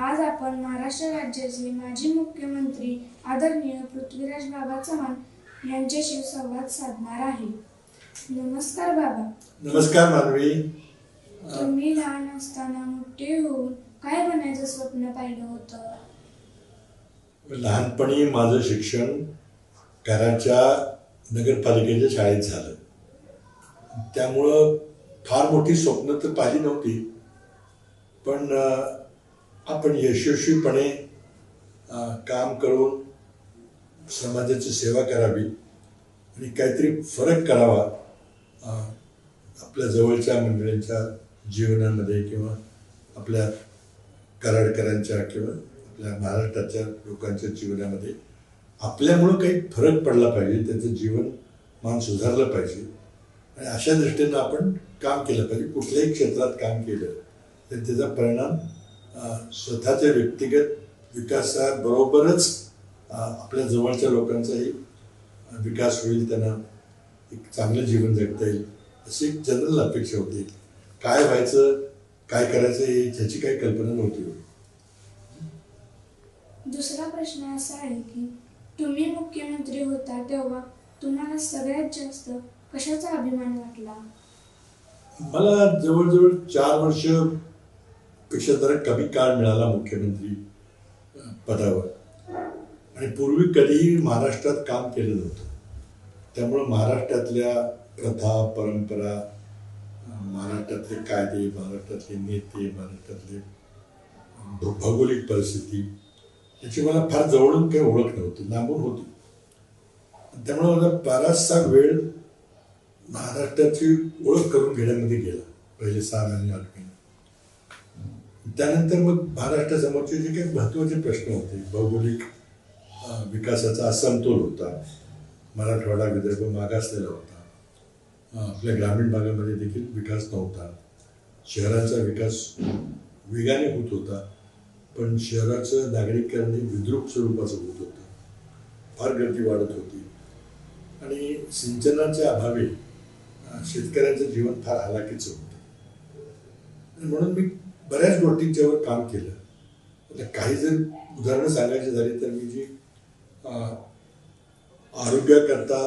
आज आपण महाराष्ट्र राज्याचे माजी मुख्यमंत्री आदरणीय पृथ्वीराज बाबा चव्हाण यांच्याशी संवाद साधणार आहे. नमस्कार बाबा. नमस्कार मानवी तुम्ही लहान असताना मोठे होऊन काय बनायचं स्वप्न पाहिलं होतं? लहानपणी माझं शिक्षण कराडच्या नगरपालिकेच्या शाळेत झालं. त्यामुळं फार मोठी स्वप्न तर पाहिली नव्हती. पण आपण यशस्वीपणे काम करून समाजाची सेवा करावी आणि काहीतरी फरक करावा आपल्या जवळच्या मंडळींच्या जीवनामध्ये किंवा आपल्या कराडकरांच्या किंवा आपल्या महाराष्ट्राच्या लोकांच्या जीवनामध्ये आपल्यामुळं काही फरक पडला पाहिजे त्याचं जीवन मान सुधारलं पाहिजे. आणि अशा दृष्टीनं आपण काम केलं पाहिजे. कुठल्याही क्षेत्रात काम केलं तर त्याचा परिणाम स्वतःच्या व्यक्तिगत विकासाबरोबरच आपल्या जवळच्या लोकांचाही विकास होईल त्यांना एक चांगलं जीवन जगता येईल अशी एक जनरल अपेक्षा होती. काय व्हायचं काय करायचं हे ह्याची काही कल्पना नव्हती. दुसरा प्रश्न असा आहे की तुम्ही मुख्यमंत्री होता तेव्हा तुम्हाला सगळ्यात जास्त कशाचा अभिमान वाटला? मला जवळजवळ चार वर्ष पेक्षा जरा कमी काळ मिळाला मुख्यमंत्री पदावर. आणि पूर्वी कधीही महाराष्ट्रात काम केलं नव्हतं. त्यामुळं महाराष्ट्रातल्या प्रथा परंपरा महाराष्ट्रातले कायदे महाराष्ट्रातले नेते महाराष्ट्रातले भौ- भौगोलिक परिस्थिती याची मला फार जवळून काही ओळख नव्हती लांबून होती. त्यामुळे मला बराचसा वेळ महाराष्ट्राची ओळख करून घेण्यामध्ये गेला पहिले सहा महिने आठ महिने त्यानंतर मग महाराष्ट्रासमोरचे जे काही महत्त्वाचे प्रश्न होते भौगोलिक विकासाचा असमतोल होता मराठवाडा विदर्भ मागासलेला होता आपल्या ग्रामीण भागामध्ये देखील विकास नव्हता शहराचा विकास वेगाने होत होता पण शहराचं नागरिकांनी विद्रूप स्वरूपाचं होत होतं फार गर्दी वाढत होती. आणि सिंचनाच्या अभावी शेतकऱ्यांचं जीवन फार हलाखीचं होतं. म्हणून मी बऱ्याच गोष्टींच्यावर काम केलं. आता काही जर उदाहरणं सांगायची झाली तर मी जी आरोग्याकरता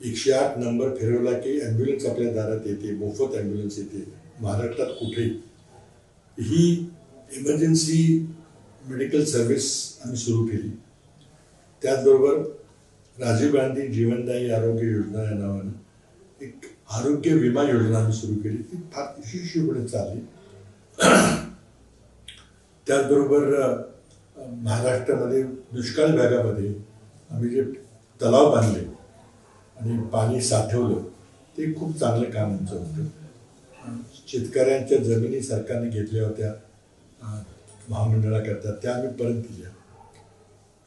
एकशे आठ नंबर फिरवला की ॲम्ब्युलन्स आपल्या दारात येते मोफत ॲम्ब्युलन्स येते महाराष्ट्रात कुठे ही इमर्जन्सी मेडिकल सर्व्हिस आम्ही सुरू केली. त्याचबरोबर राजीव गांधी जीवनदायी आरोग्य योजना या नावानं एक आरोग्य विमा योजना आम्ही सुरू केली. ती फार यशस्वीपणे चालली. त्याचबरोबर महाराष्ट्रामध्ये दुष्काळ भागामध्ये आम्ही जे तलाव बांधले आणि पाणी साठवलं ते खूप चांगलं काम आमचं होतं. शेतकऱ्यांच्या जमिनी सरकारने घेतल्या होत्या महामंडळाकरता त्या आम्ही परत दिल्या.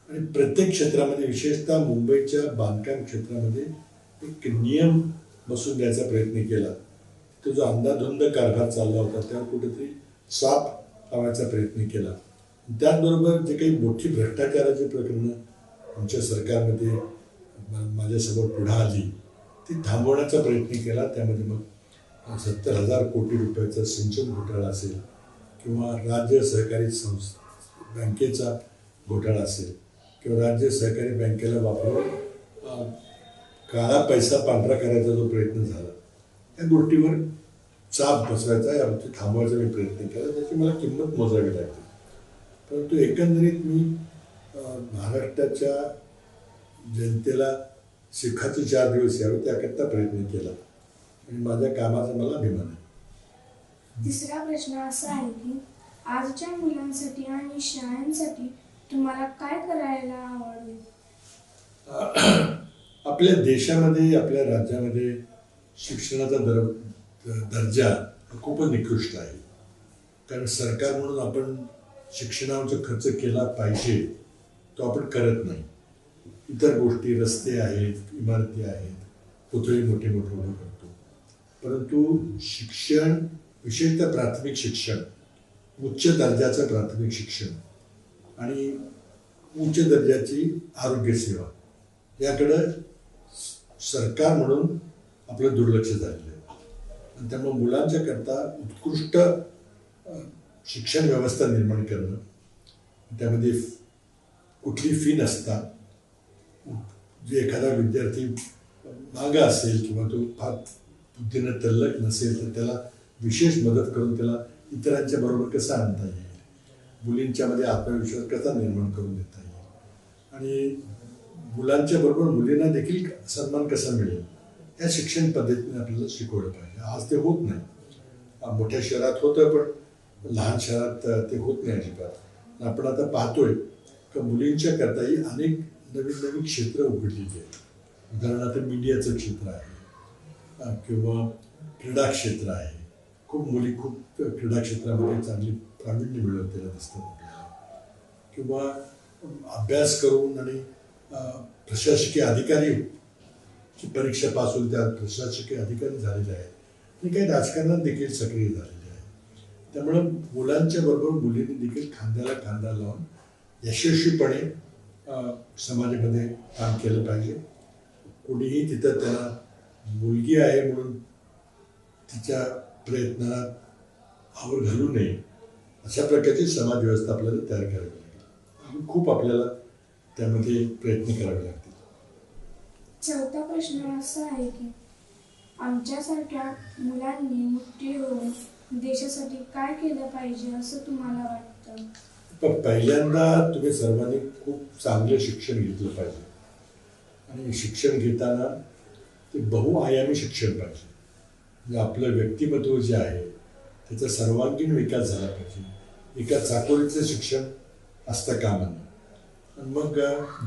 आणि प्रत्येक क्षेत्रामध्ये विशेषतः मुंबईच्या बांधकाम क्षेत्रामध्ये एक नियम बसून द्यायचा प्रयत्न केला. तो जो अंधाधुंद कारभार चालला होता त्यावर कुठेतरी साप लावायचा प्रयत्न केला. त्याचबरोबर जे काही मोठी भ्रष्टाचाराची प्रकरणं आमच्या सरकारमध्ये माझ्यासमोर पुढे आली ती थांबवण्याचा प्रयत्न केला. त्यामध्ये मग सत्तर हजार कोटी रुपयाचा सिंचन घोटाळा असेल किंवा राज्य सहकारी संस्था बँकेचा घोटाळा असेल किंवा राज्य सहकारी बँकेला वापरून काळा पैसा पांढरा करायचा जो प्रयत्न झाला. त्या गोष्टीवर चाप बसवायचा यावरती थांबवायचा मी प्रयत्न केला. त्याची मला किंमत मोजावी लागते परंतु एकंदरीत मी महाराष्ट्राच्या जनतेला सुखाचे चार दिवस यावे त्याकरता प्रयत्न केला. आणि माझ्या कामाचा मला अभिमान आहे. तिसरा प्रश्न असा आहे की आजच्या मुलांसाठी आणि शाळांसाठी तुम्हाला काय करायला आवडेल? आपल्या देशामध्ये आपल्या राज्यामध्ये शिक्षणाचा दर दर्जा हा खूपच निकृष्ट आहे. कारण सरकार म्हणून आपण शिक्षणावरचा खर्च केला पाहिजे तो आपण करत नाही. इतर गोष्टी रस्ते आहेत इमारती आहेत पुतळे मोठे मोठे उभे करतो. परंतु शिक्षण विशेषतः प्राथमिक शिक्षण उच्च दर्जाचं प्राथमिक शिक्षण आणि उच्च दर्जाची आरोग्यसेवा याकडं सरकार म्हणून आपलं दुर्लक्ष झालेलं आहे. आणि त्यामुळे मुलांच्या करता उत्कृष्ट शिक्षण व्यवस्था निर्माण करणं त्यामध्ये कुठली फी नसता. जे एखादा विद्यार्थी मागा असेल किंवा तो फार बुद्धीनं तल्लक नसेल तर त्याला विशेष मदत करून त्याला इतरांच्या बरोबर कसा आणता येईल? मुलींच्यामध्ये आत्मविश्वास कसा निर्माण करून देता येईल? आणि मुलांच्या बरोबर मुलींना देखील सन्मान कसा मिळेल? या शिक्षण पद्धतीने आपल्याला शिकवलं पाहिजे. आज ते होत नाही. मोठ्या शहरात होतं पण लहान शहरात ते होत नाही अजिबात. आपण आता पाहतोय का मुलींच्या करताही अनेक नवीन नवीन क्षेत्र उघडलेली आहेत. उदाहरणार्थ मीडियाचं क्षेत्र आहे किंवा क्रीडा क्षेत्र आहे. खूप मुली खूप क्रीडा क्षेत्रामध्ये चांगली प्रावीण्य मिळवलेलं दिसतात आपल्याला. किंवा अभ्यास करून आणि प्रशासकीय अधिकारी परीक्षा पास होईल त्या प्रशासकीय अधिकारी झालेले आहेत. आणि काही राजकारणात देखील सक्रिय झालेले आहेत. त्यामुळं मुलांच्या बरोबर मुलींनी देखील खांद्याला खांदा लावून यशस्वीपणे समाजामध्ये काम केलं पाहिजे. कुणीही तिथं त्याला मुलगी आहे म्हणून तिच्या प्रयत्नाला आवर घालू नये अशा प्रकारची समाज व्यवस्था आपल्याला तयार करावी लागेल. खूप आपल्याला त्यामध्ये प्रयत्न करावे लागतील. चौथा प्रश्न असा आहे की आमच्यासारख्या मुलांनी मोठी होऊन देशासाठी काय केलं पाहिजे असं तुम्हाला वाटतं? पण पहिल्यांदा तुम्ही सर्वांनी खूप चांगलं शिक्षण घेतलं पाहिजे. आणि शिक्षण घेताना ते बहुआयामी शिक्षण पाहिजे. म्हणजे आपलं व्यक्तिमत्व जे आहे त्याचा सर्वांगीण विकास झाला पाहिजे. एका चाकोरीचं शिक्षण असतं कामा नये मग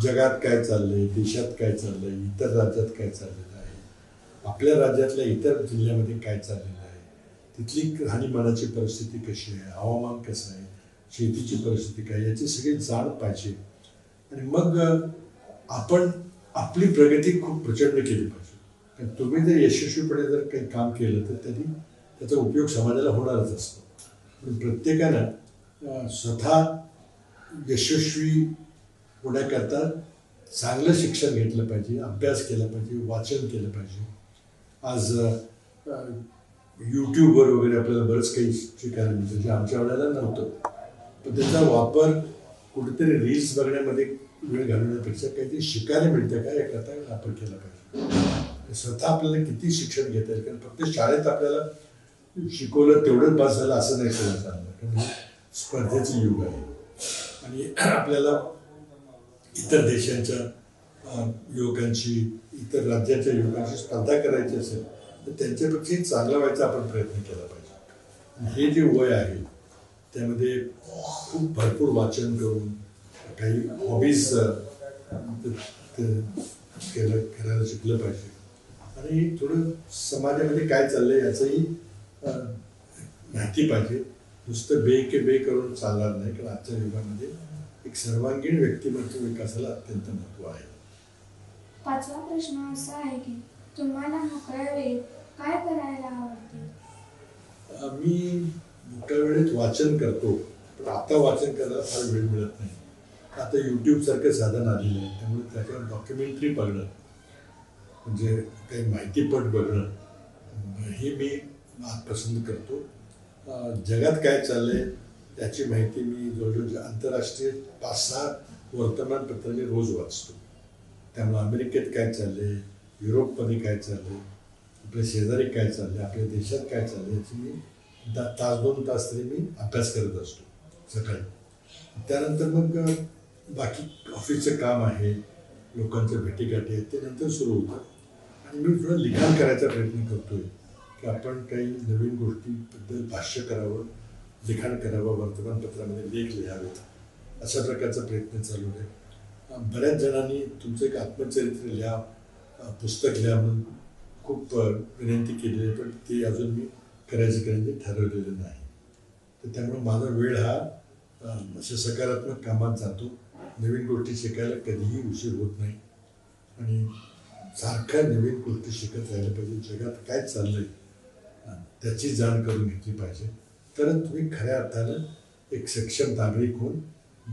जगात काय चाललंय देशात काय चाललंय इतर राज्यात काय चाललेलं आहे? आपल्या राज्यातल्या इतर जिल्ह्यामध्ये काय चाललेलं आहे? तिथली राहणीमानाची परिस्थिती कशी आहे? हवामान कसं आहे? शेतीची परिस्थिती काय याची सगळी जाण पाहिजे. आणि मग आपण आपली प्रगती खूप प्रचंड केली पाहिजे. कारण तुम्ही जर यशस्वीपणे जर काही काम केलं तर त्यांनी त्याचा उपयोग समाजाला होणारच असतो. पण प्रत्येकानं स्वतः यशस्वी होण्याकरता चांगलं शिक्षण घेतलं पाहिजे अभ्यास केला पाहिजे वाचन केलं पाहिजे. आज यूट्यूबवर वगैरे आपल्याला बरंच काही शिकायला मिळतं जे आमच्या वेळेला नव्हतं. पण त्याचा वापर कुठेतरी रील्स बघण्यामध्ये वेळ घालवण्यापेक्षा काहीतरी शिकायला मिळतं का याकरता वापर केला पाहिजे. स्वतः आपल्याला किती शिक्षण घेता येईल? कारण फक्त शाळेत आपल्याला शिकवलं तेवढंच पास झालं असं नाही सांगणार कारण स्पर्धेचं युग आहे. आणि आपल्याला इतर देशांच्या युवकांशी इतर राज्याच्या युवकांची स्पर्धा करायची असेल तर त्यांच्यापेक्षाही चांगला व्हायचा आपण प्रयत्न केला पाहिजे. हे जे वय आहे त्यामध्ये खूप भरपूर वाचन करून काही हॉबीज केलं करायला शिकलं पाहिजे. आणि थोडं समाजामध्ये काय चाललंय याचंही माहिती पाहिजे. नुसतं बे के बे करून चालणार नाही कारण आजच्या युगामध्ये एक सर्वांगीण व्यक्तिमत्व विकासाला अत्यंत महत्त्व आहे. पाचवा प्रश्न असा आहे की तुम्हाला मोकळ्या वेळेत काय करायला आवडते? मी मोठ्या वेळेत वाचन करतो पण आता वाचन करायला फार वेळ मिळत नाही. आता यूट्यूब सारखं साधन आलेलं आहे त्यामुळे त्याच्यावर डॉक्युमेंटरी बघणं म्हणजे काही माहितीपट बघणं हे मी पसंत करतो. जगात काय चाललंय त्याची माहिती मी जवळजवळ आंतरराष्ट्रीय पाच सहा वर्तमानपत्र मी रोज वाचतो. त्यामुळे अमेरिकेत काय चालले युरोपमध्ये काय चालले आपल्या शेजारी काय चालले आपल्या देशात काय चालले याची मी दा तास दोन तास तरी मी अभ्यास करत असतो सकाळी. त्यानंतर मग बाकी ऑफिसचं काम आहे लोकांच्या भेटीगाठी आहेत ते नंतर सुरू होतं. आणि मी थोडं लिखाण करायचा प्रयत्न करतोय की आपण काही नवीन गोष्टीबद्दल भाष्य करावं लिखाण करावं वर्तमानपत्रामध्ये लेख लिहावेत. अशा प्रकारचा प्रयत्न चालू आहे. बऱ्याच जणांनी तुमचं एक आत्मचरित्र लिहा पुस्तक लिहा म्हणून खूप विनंती केली आहे पण ती अजून मी करायचं करायचं ठरवलेलं नाही. तर त्यामुळे माझा वेळ हा असे अशा सकारात्मक कामात जातो. नवीन गोष्टी शिकायला कधीही उशीर होत नाही. आणि सारख्या नवीन गोष्टी शिकत राहिल्या पाहिजे. जगात काय चाललंय त्याची जाण करून घेतली पाहिजे. तरच तुम्ही खऱ्या अर्थानं एक सक्षम नागरिक होऊन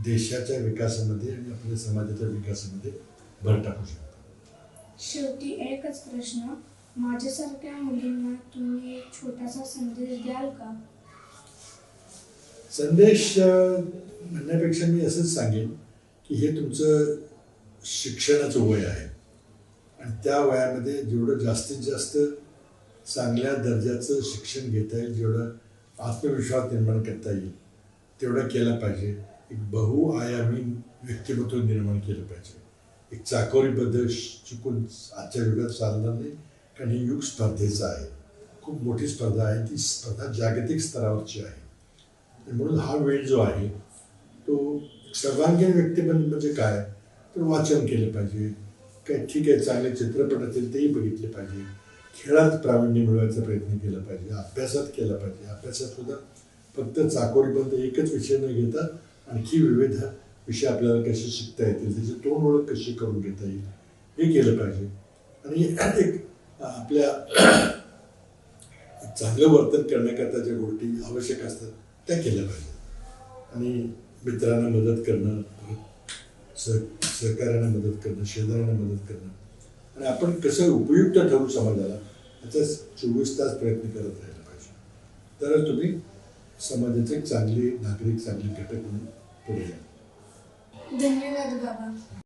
देशाच्या विकासामध्ये आणि आपल्या समाजाच्या विकासामध्ये भर टाकू शकता. शेवटी एकच प्रश्न. माझ्यासारख्या मुलींना तुम्ही एक छोटासा संदेश द्याल का? संदेश म्हणण्यापेक्षा मी असंच सांगेन की हे तुमचं शिक्षणाचं वय आहे. आणि त्या वयामध्ये जेवढं जास्तीत जास्त चांगल्या दर्जाचं शिक्षण घेता येईल जेवढं आत्मविश्वास निर्माण करता येईल. तेवढं केलं पाहिजे. एक बहुआयामी व्यक्तिमत्व निर्माण केलं पाहिजे. एक चाकोरीबद्दल चुकून आजच्या युगात चालणार नाही. कारण हे युग स्पर्धेचं आहे. खूप मोठी स्पर्धा आहे. ती स्पर्धा जागतिक स्तरावरची आहे. म्हणून हा वेळ जो आहे तो सर्वांगीण व्यक्तिमत्व म्हणजे काय? तर वाचन केलं पाहिजे. काय ठीक आहे चांगले चित्रपट असतील तेही बघितले पाहिजे. खेळात प्रावीण्य मिळवायचा प्रयत्न केला पाहिजे अभ्यासात केला पाहिजे अभ्यासात सुद्धा फक्त चाकोरीपर्यंत एकच विषय न घेता आणखी विविध विषय आपल्याला कसे शिकता येतील त्याची तोंड ओळख कशी करून घेता येईल हे केलं पाहिजे. आणि एक आपल्या चांगलं वर्तन करण्याकरता ज्या गोष्टी आवश्यक असतात त्या केल्या पाहिजेत आणि मित्रांना मदत करणं सह सहकार्याने मदत करणं शेजाऱ्यांना मदत करणं. आणि आपण कसं उपयुक्त ठरू समाजाला याचाच चोवीस तास प्रयत्न करत राहिला पाहिजे. तरच तुम्ही समाजाचे एक चांगले नागरिक चांगले घटक म्हणून पुढे या. धन्यवाद बाबा.